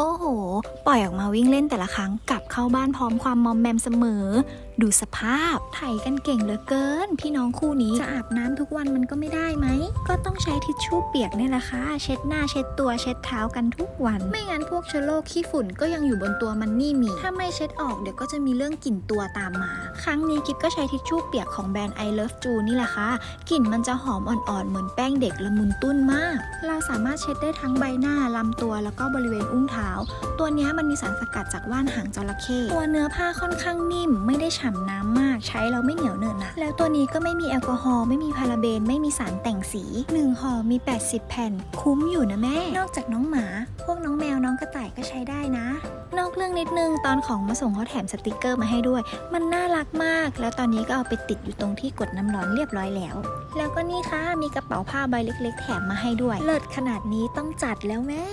โอ้โห ปล่อยออกมาวิ่งเล่นแต่ละครั้งกลับเข้าบ้านพร้อมความมอมแมมเสมอ ดูสภาพไถกันเก่งเหลือเกิน พี่น้องคู่นี้จะอาบน้ำทุกวันมันก็ไม่ได้ไหม ก็ต้องใช้ทิชชู่เปียกนี่แหละค่ะ เช็ดหน้าเช็ดตัวเช็ดเท้ากันทุกวัน ไม่งั้นพวกเชื้อโรคขี้ฝุ่นก็ยังอยู่บนตัวมันนี่มี ถ้าไม่เช็ดออกเดี๋ยวก็จะมีเรื่องกลิ่นตัวตามมา ครั้งนี้กิฟก็ใช้ทิชชู่เปียกของแบรนด์ I Love Ju นี่แหละค่ะ กลิ่นมันจะหอมอ่อนๆเหมือนแป้งเด็กละมุนตุ้นมาก เราสามารถเช็ดได้ทั้งใบหน้าลำตัวแล้วก็บริเวณอุ้งเท้า ตัวนี้มันมีสารสกัดจากว่านหางจระเข้ตัวเนื้อผ้าค่อนข้างนิ่มไม่ได้ฉ่ำน้ำมากใช้แล้วไม่เหนียวเหนอะนะ แล้วตัวนี้ก็ไม่มีแอลกอฮอล์ไม่มีพาราเบน ไม่มีสารแต่งสี1ห่อมี 80 แผ่น คุ้มอยู่นะแม่ นอกจากน้องหมา พวกน้องแมวน้องกระต่ายก็ใช้ได้นะ นอกเรื่องนิดนึงตอนของมาส่งเขาแถมสติกเกอร์มาให้ด้วย มันน่ารักมาก แล้วตอนนี้ก็เอาไปติดอยู่ตรงที่กดน้ำร้อนเรียบร้อยแล้ว แล้วก็นี่ค่ะมีกระเป๋าผ้าใบเล็ก ๆ แถมมาให้ด้วย เลิศขนาดนี้ต้องจัดแล้วแม่